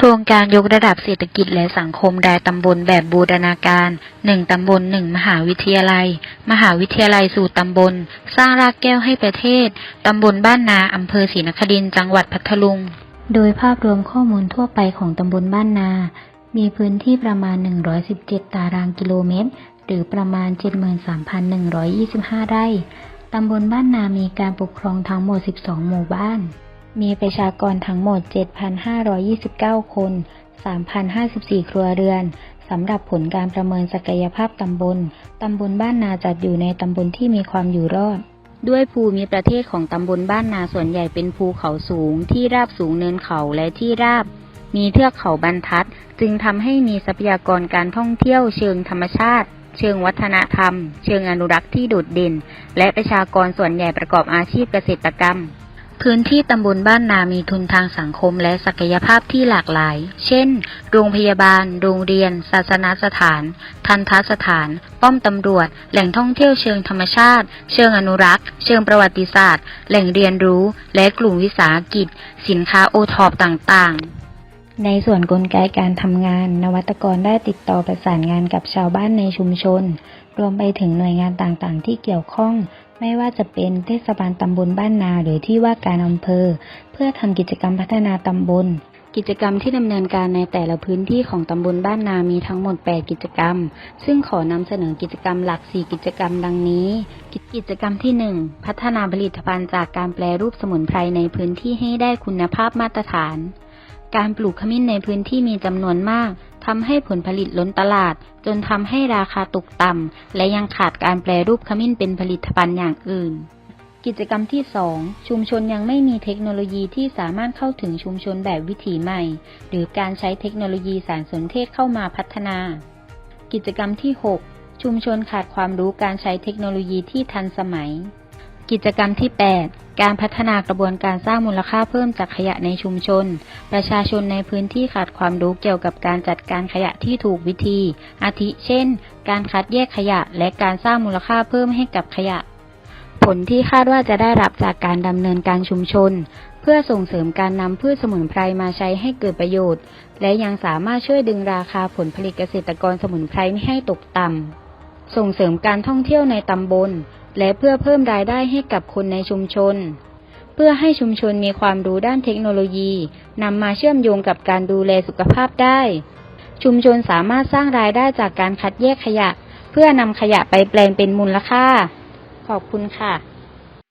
โครงการยกระดับเศรษฐกิจและสังคมรายตำบลแบบบูรณาการ 1 ตำบล 1 มหาวิทยาลัย มหาวิทยาลัยสู่ตำบล สร้างรากแก้วให้ประเทศ ตำบลบ้านนาอำเภอศรีนครินทร์จังหวัดพัทลุง โดยภาพรวมข้อมูลทั่วไปของตำบลบ้านนา มีพื้นที่ประมาณ 117 ตารางกิโลเมตร หรือประมาณ 73,125 ไร่ ตำบลบ้านนามีการปกครองทั้งหมด 12 หมู่บ้าน มีประชากรทั้งหมด 7,529 คน 3,054 ครัวเรือน สำหรับผลการประเมินศักยภาพตำบล ตำบลบ้านนาจัดอยู่ในตำบลที่มีความอยู่รอด ด้วยภูมิประเทศของตำบลบ้านนาส่วนใหญ่เป็นภูเขาสูง ที่ราบสูงเนินเขาและที่ราบ มีเทือกเขาบรรทัด จึงทำให้มีทรัพยากรการท่องเที่ยวเชิงธรรมชาติ เชิงวัฒนธรรม เชิงอนุรักษ์ที่โดดเด่น และประชากรส่วนใหญ่ประกอบอาชีพเกษตรกรรม พื้นที่ตำบลบ้านนามีทุนทางสังคมและศักยภาพที่หลากหลาย เช่น โรงพยาบาล โรงเรียน ศาสนสถาน ทันทสถาน ป้อมตำรวจ แหล่งท่องเที่ยวเชิงธรรมชาติ เชิงอนุรักษ์ เชิงประวัติศาสตร์ แหล่งเรียนรู้ และกลุ่มวิสาหกิจ สินค้าโอท็อปต่างๆในส่วนกลไกการทำงาน นวัตกรได้ติดต่อประสานงานกับชาวบ้านในชุมชน รวมไปถึงหน่วยงานต่างๆ ที่เกี่ยวข้อง ไม่ว่าจะเป็นเทศบาลตำบลบ้านนาหรือที่ว่าการอำเภอ เพื่อทำกิจกรรมพัฒนาตำบล กิจกรรมที่ดำเนินการในแต่ละพื้นที่ของตำบลบ้านนามีทั้งหมด 8 กิจกรรม ซึ่งขอนำเสนอกิจกรรมหลัก 4 กิจกรรมดังนี้ กิจกรรมที่ 1 พัฒนาผลิตภัณฑ์จากการแปรรูปสมุนไพรในพื้นที่ให้ได้คุณภาพมาตรฐาน การปลูกขมิ้นในพื้นที่มีจำนวนมากทำให้ผลผลิตล้นตลาด จนทำให้ราคาตกต่ำและยังขาดการแปรรูปขมิ้นเป็นผลิตภัณฑ์อย่างอื่น กิจกรรมที่ 2 ชุมชนยังไม่มีเทคโนโลยีที่สามารถเข้าถึงชุมชนแบบวิถีใหม่ หรือการใช้เทคโนโลยีสารสนเทศเข้ามาพัฒนา กิจกรรมที่ 6 ชุมชนขาดความรู้การใช้เทคโนโลยีที่ทันสมัย กิจกรรมที่ 8 การพัฒนากระบวนการสร้างมูลค่าเพิ่มจากขยะในชุมชน ประชาชนในพื้นที่ขาดความรู้เกี่ยวกับการจัดการขยะที่ถูกวิธี อาทิเช่น การคัดแยกขยะและการสร้างมูลค่าเพิ่มให้กับขยะ ผลที่คาดว่าจะได้รับจากการดำเนินการชุมชน เพื่อส่งเสริมการนำพืชสมุนไพรมาใช้ให้เกิดประโยชน์ และยังสามารถช่วยดึงราคาผลผลิตเกษตรกรสมุนไพรไม่ให้ตกต่ำส่งเสริมการท่องเที่ยวในตำบล และเพื่อเพิ่มรายได้ให้กับคนในชุมชน เพื่อให้ชุมชนมีความรู้ด้านเทคโนโลยีนำมาเชื่อมโยงกับการดูแลสุขภาพได้ ชุมชนสามารถสร้างรายได้จากการคัดแยกขยะ เพื่อนำขยะไปแปลงเป็นมูลค่า ขอบคุณค่ะ